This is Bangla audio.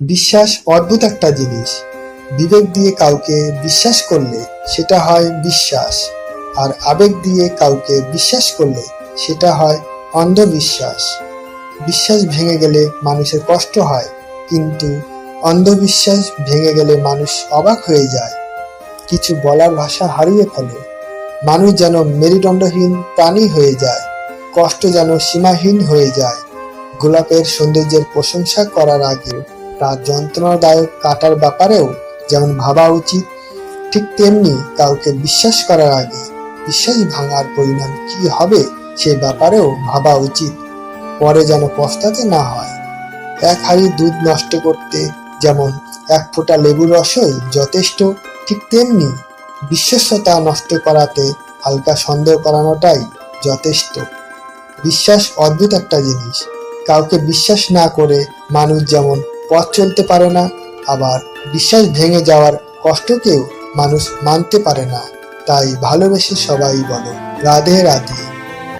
বিশ্বাস অদ্ভুত একটা জিনিস। বিবেক দিয়ে কাউকে বিশ্বাস করলে সেটা হয় বিশ্বাস, আর আবেগ দিয়ে কাউকে বিশ্বাস করলে সেটা হয় অন্ধবিশ্বাস। বিশ্বাস ভেঙে গেলে মানুষের কষ্ট হয়, কিন্তু অন্ধবিশ্বাস ভেঙে গেলে মানুষ অবাক হয়ে যায়। কিছু বলার ভাষা হারিয়ে ফেলে। মানুষ যেন মেরুদণ্ডহীন প্রাণী হয়ে যায়, কষ্ট যেন সীমাহীন হয়ে যায়। গোলাপের সৌন্দর্যের প্রশংসা করার আগে তার যন্ত্রণাদায়ক কাটার ব্যাপারেও যেমন ভাবা উচিত, ঠিক তেমনি কাউকে বিশ্বাস করার আগে বিশ্বাস ভাঙার পরিণাম কি হবে সে ব্যাপারেও ভাবা উচিত। পরে যেন পস্তাতে না হয়। এক হাড়ি দুধ নষ্ট করতে যেমন এক ফোঁটা লেবুর রসই যথেষ্ট, ঠিক তেমনি বিশ্বস্ততা নষ্ট করাতে হালকা সন্দেহ করানোটাই যথেষ্ট। বিশ্বাস অদ্ভুত একটা জিনিস। কাউকে বিশ্বাস না করে মানুষ যেমন পথ চলতে পারে না, আবার বিশ্বাস ভেঙে যাওয়ার কষ্টকেও মানুষ মানতে পারে না। তাই ভালোবেসে সবাই বলো, রাধে রাধে।